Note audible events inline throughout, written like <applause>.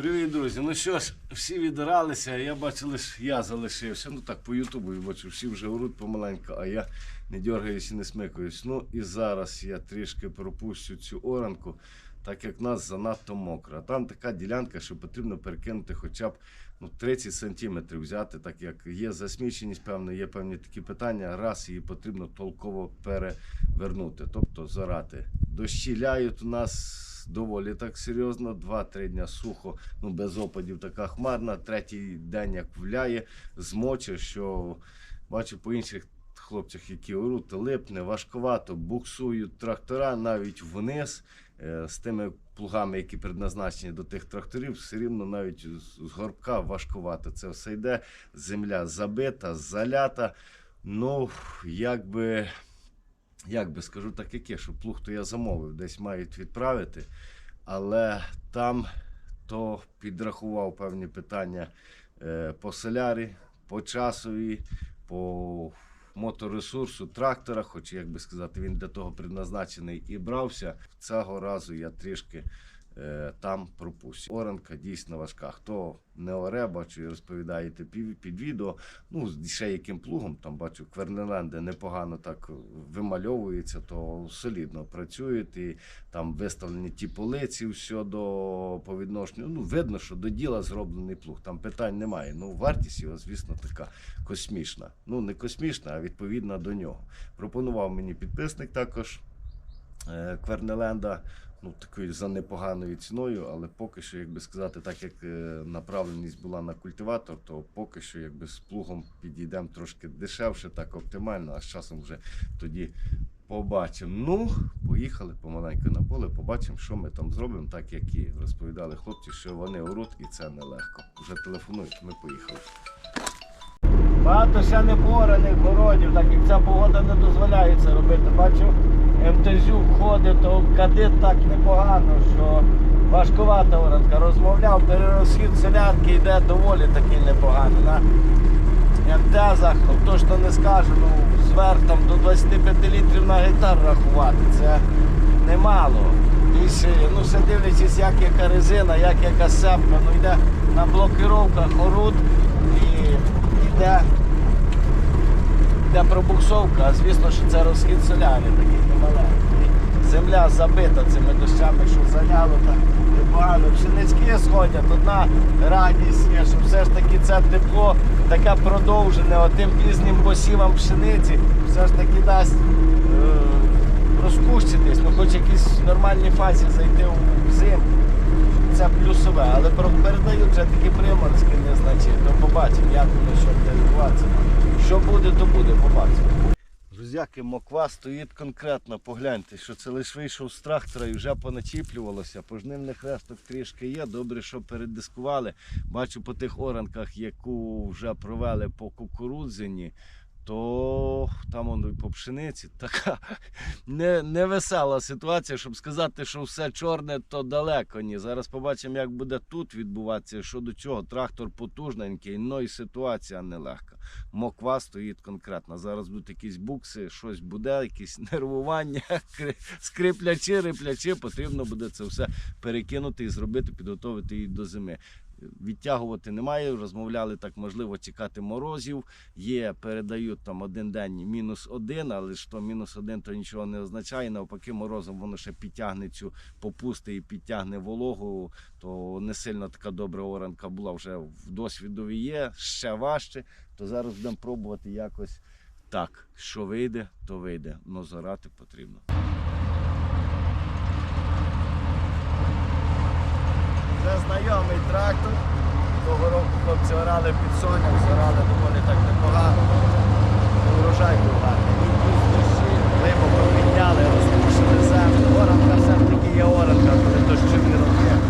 Привіт, друзі. Ну що ж, всі відиралися, я бачу, лише я залишився. Ну так, по Ютубу бачу, всі вже оруть помаленьку, а я не дергаюсь і не смикаюсь. Ну і зараз я трішки пропущу цю оранку, так як нас занадто мокро. Там така ділянка, що потрібно перекинути хоча б ну, 30 сантиметрів взяти, так як є засміченість, певна, є певні такі питання. Раз її потрібно толково перевернути, тобто зарати. Дощі ляють у нас доволі так серйозно. Два-три дня сухо, ну без опадів така хмарна. Третій день як вляє, змоче, що бачу по інших хлопцях, які оруть, липне, важковато, буксують трактора навіть вниз. Е, З тими плугами, які предназначені до тих тракторів, все рівно навіть з горбка важкувато. Це все йде, земля забита, залята. Ну, якби як би скажу так, яке, що плуг то я замовив, десь мають відправити, але там то підрахував певні питання е, по солярі, по часові, по моторесурсу трактора, хоч, як би сказати, він для того предназначений і брався. Цього разу я трішки там пропустив. Оранка дійсно важка. Хто не оре, бачу, і розповідаєте під, відео. Ну, ще яким плугом, там бачу, Квернеленди непогано так вимальовується, то солідно працюють і там виставлені ті полиці, все до по відношенню. Ну, видно, що до діла зроблений плуг. Там питань немає. Ну, вартість його, звісно, така космічна. Ну, не космічна, а відповідна до нього. Пропонував мені підписник також е, Квернеленда. Ну, такою за непоганою ціною, але поки що, як би сказати, так як е, направленість була на культиватор, то поки що якби з плугом підійдемо трошки дешевше, так оптимально, а з часом вже тоді побачимо. Ну, поїхали помаленьку на поле, побачимо, що ми там зробимо, так як і розповідали хлопці, що вони оруть, і це нелегко. Вже телефонують, ми поїхали. Багато ще не пораних городів, так як ця погода не дозволяє це робити. Бачу, МТЗю входить, то кадит так непогано, що важкувата оранка. Розмовляв, перерозхід селянки йде доволі такий непоганий. На МТЗах, ж то не скаже, ну зверх до 25 літрів на гектар рахувати. Це немало. Більше, ну все дивлячись, як яка резина, як яка сепка, ну йде на блокировках орут і йде йде пробуксовка, звісно, що це розхід солярі такий. Земля забита цими дощами, що заляло так непогано. Пшенички сходять. Одна радість є, що все ж таки це тепло таке продовжене, отим пізнім посівам пшениці все ж таки дасть е, розкущитись, ну хоч якісь в нормальній фазі зайти у зиму. Це плюсове, але передають вже такі приморські. То побачимо, як воно що відбуватися. Що буде, то буде, побачимо. Друзяки, моква стоїть конкретно, погляньте, що це лише вийшов з трактора і вже поначіплювалося. Пожнивних хресток трішки є. Добре, що передискували. Бачу по тих оранках, яку вже провели по кукурудзині, то там і по пшениці така <laughs> не, невесела ситуація, щоб сказати, що все чорне, то далеко ні. Зараз побачимо, як буде тут відбуватися. Що до чого, трактор потужненький, ну і ситуація нелегка. Моква стоїть конкретно. Зараз будуть якісь букси, щось буде, якісь <laughs> нервування, кри- скриплячі, риплячі. Потрібно буде це все перекинути і зробити, підготовити її до зими. Відтягувати немає, розмовляли так, можливо, чекати морозів. Є, передають там один день мінус один, але ж то мінус один то нічого не означає. Навпаки, морозом воно ще підтягне цю попусти і підтягне вологу, то не сильно така добра оранка була вже в досвідові є, ще важче. То зараз будемо пробувати якось так. Що вийде, то вийде. Но зарати потрібно. Це знайомий трактор. Того року хлопці орали під соняк, зорали доволі так непогано. Урожай був гарний. Либо підняли, розпушили землю. Оранка все ж таки є оранка, коли дощові роки.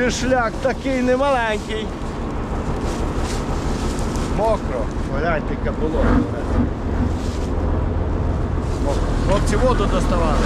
Дишляк такий немаленький. Мокро. Гляньте, яке було. Хлопці воду доставали.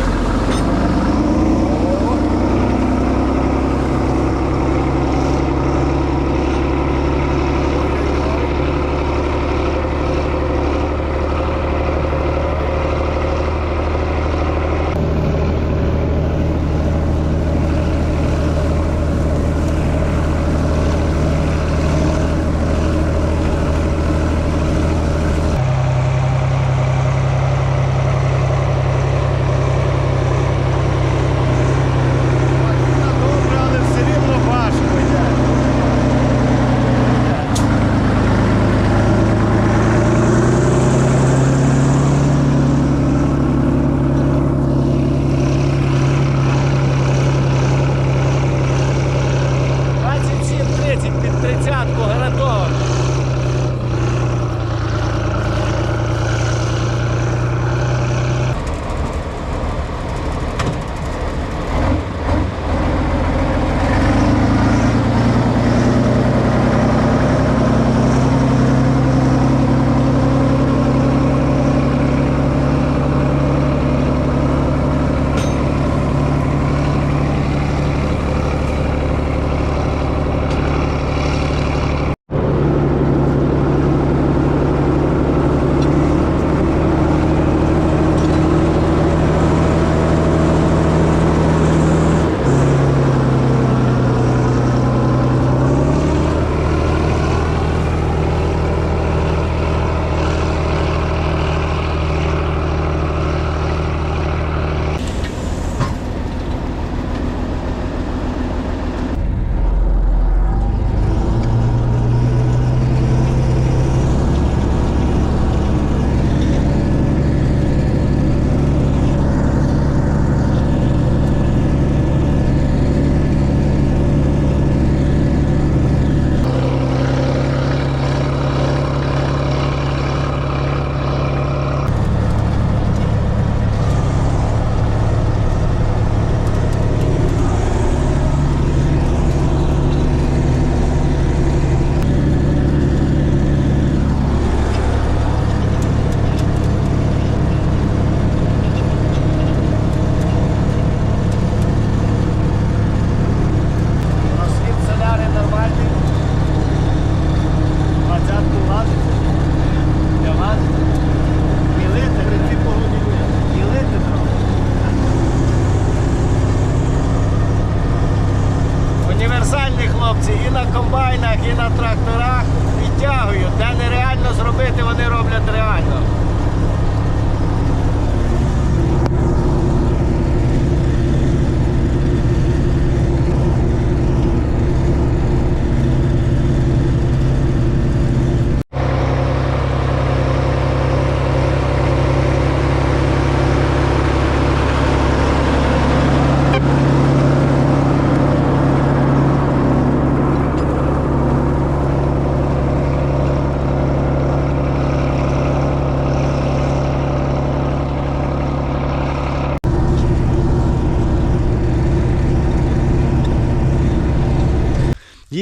Вони роблять реально.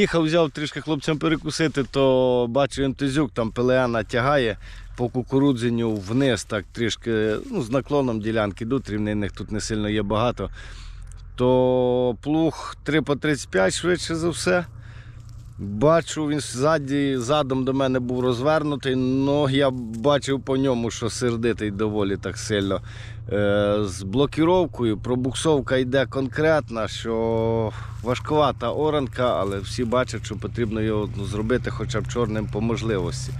Їхав, взяв трішки хлопцям перекусити, то бачу ентезюк, там пелеана тягає по кукурудзенню вниз, так трішки ну, з наклоном ділянки йдуть, рівнинних тут не сильно є багато. То плуг 3 по 35 швидше за все. Бачу, він ззаді, задом до мене був розвернутий, але я бачив по ньому, що сердитий доволі так сильно. Е, з блокіровкою пробуксовка йде конкретна, що важкувата оранка, але всі бачать, що потрібно його ну, зробити хоча б чорним по можливості.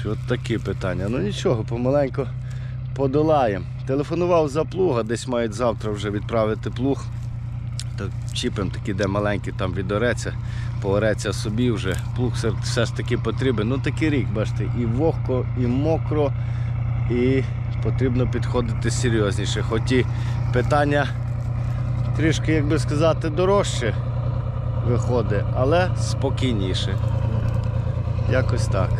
Що такі питання. Ну нічого, помаленьку подолаємо. Телефонував за плуга, десь мають завтра вже відправити плуг. Так, чіпом такий, де маленький там відореться, поореться собі вже. Плуг все ж таки потрібен. Ну такий рік, бачите, і вогко, і мокро, і потрібно підходити серйозніше. Хоч і питання трішки, як би сказати, дорожче виходить, але спокійніше. Якось так.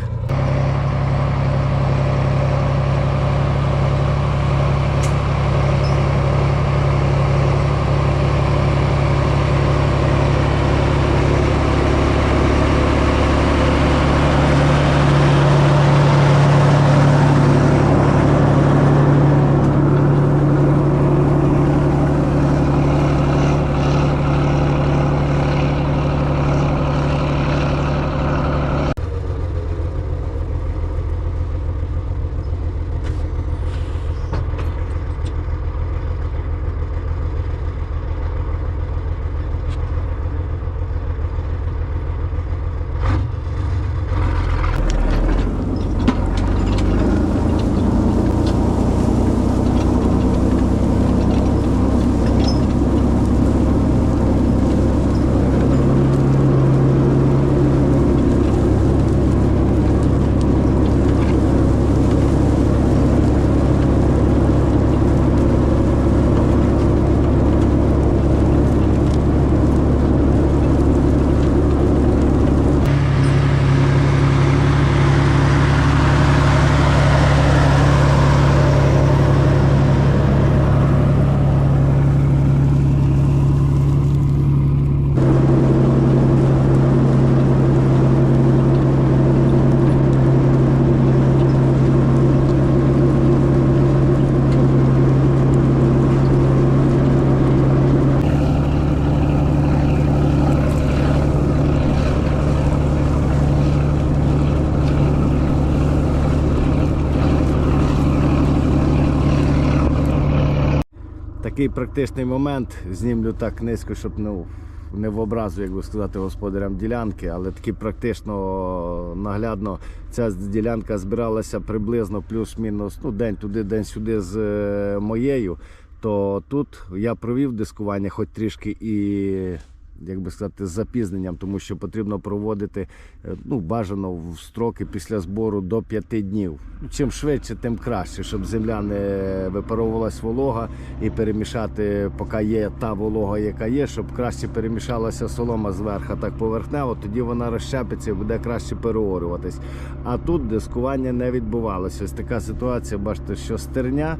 Такий практичний момент. Знімлю так низько, щоб ну, не в образу, як би сказати, господарям ділянки, але таки практично наглядно ця ділянка збиралася приблизно плюс-мінус ну, день туди, день сюди з е, моєю. То тут я провів дискування, хоч трішки і. Як би сказати, з запізненням, тому що потрібно проводити е, ну, бажано в строки після збору до 5 днів. Чим швидше, тим краще, щоб земля не випаровувалась волога і перемішати, поки є та волога, яка є, щоб краще перемішалася солома зверху, так поверхнево, тоді вона розщепиться і буде краще переорюватись. А тут дискування не відбувалося. Ось така ситуація, бачите, що стерня.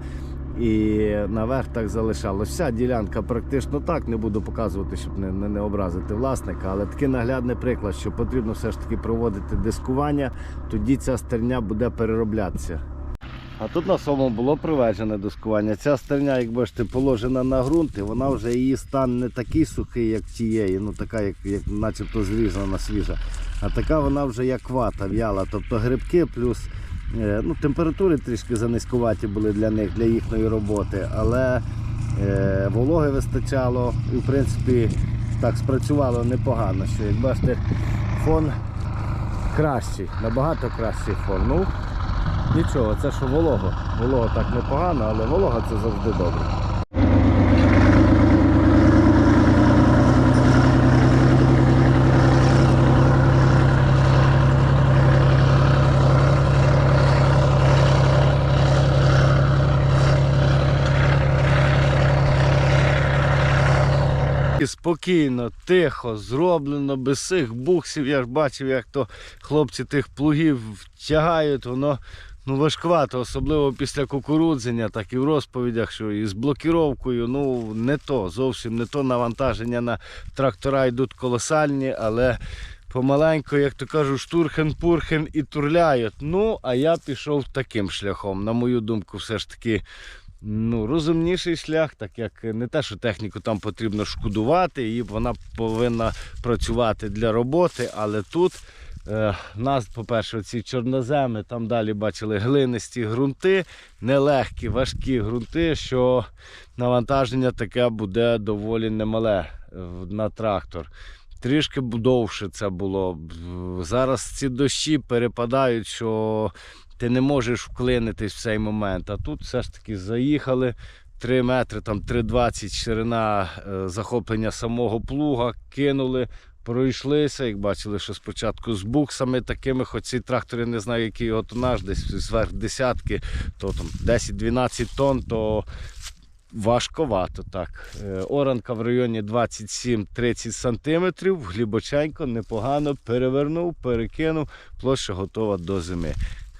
І наверх так залишалось. Вся ділянка практично так, не буду показувати, щоб не, не, не образити власника, але такий наглядний приклад, що потрібно все ж таки проводити дискування, тоді ця стерня буде перероблятися. А тут на самому було приведене дискування. Ця стерня, як бачите, положена на ґрунт, і вона вже її стан не такий сухий, як тієї, ну така, як, як начебто зрізана свіжа. А така вона вже як вата в'яла. Тобто грибки плюс ну, температури трішки занизькуваті були для них, для їхньої роботи, але е, вологи вистачало і в принципі так спрацювало непогано. Що, як бачите, фон кращий, набагато кращий фон. Ну, Нічого, це що волого. Волого так непогано, але волога це завжди добре. І спокійно, тихо, зроблено, без цих буксів. Я ж бачив, як то хлопці тих плугів тягають, воно ну, важкувато, особливо після кукурудзення, так і в розповідях, що і з блокіровкою, ну не то, зовсім не то навантаження на трактора йдуть колосальні, але помаленько, як то кажуть, штурхен-пурхен і турляють. Ну, а я пішов таким шляхом. На мою думку, все ж таки ну, розумніший шлях, так як не те, що техніку там потрібно шкодувати, і вона повинна працювати для роботи, але тут. Е, нас, по-перше, ці чорноземи, там далі бачили глинисті ґрунти, нелегкі, важкі ґрунти, що навантаження таке буде доволі немале е, на трактор. Трішки довше це було. Зараз ці дощі перепадають, що ти не можеш вклинитись в цей момент. А тут все ж таки заїхали 3 метри, там 3,20 ширина е, захоплення самого плуга, кинули. Пройшлися, як бачили, що спочатку з буксами такими, хоч ці трактори не знаю, який його тонаж, десь зверх десятки, то там 10-12 тонн, то важковато так. Е, Оранка в районі 27-30 сантиметрів, глибоченько, непогано перевернув, перекинув, площа готова до зими.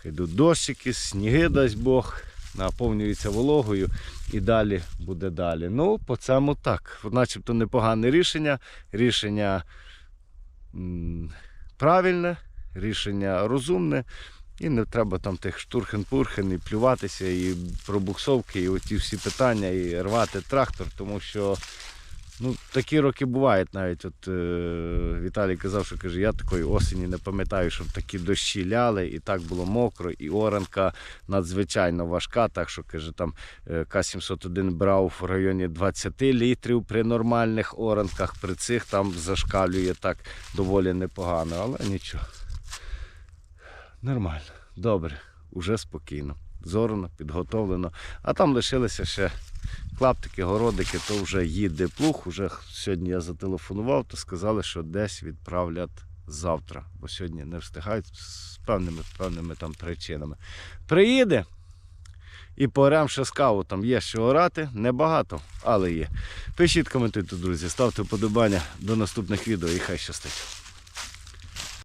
Йдуть дощики, сніги, дасть Бог, наповнюється вологою і далі буде далі. Ну, по цьому так. Начебто непогане рішення. Рішення правильне, рішення розумне. І не треба там тих штурхен-пурхен і плюватися, і пробуксовки, і оті всі питання, і рвати трактор, тому що ну, такі роки бувають навіть. От е, Віталій казав, що каже, я такої осені не пам'ятаю, щоб такі дощі ляли, і так було мокро, і оранка надзвичайно важка. Так що каже, там е, К-701 брав в районі 20 літрів при нормальних оранках, при цих там зашкалює так доволі непогано, але нічого. Нормально, добре, уже спокійно. Зорано, підготовлено. А там лишилися ще клаптики, городики, то вже їде плуг. Уже сьогодні я зателефонував, то сказали, що десь відправлять завтра, бо сьогодні не встигають з певними, певними там причинами. Приїде і поорям ще з каву. Там є що орати, небагато, але є. Пишіть, коментуйте, друзі, ставте вподобання до наступних відео і хай щастить.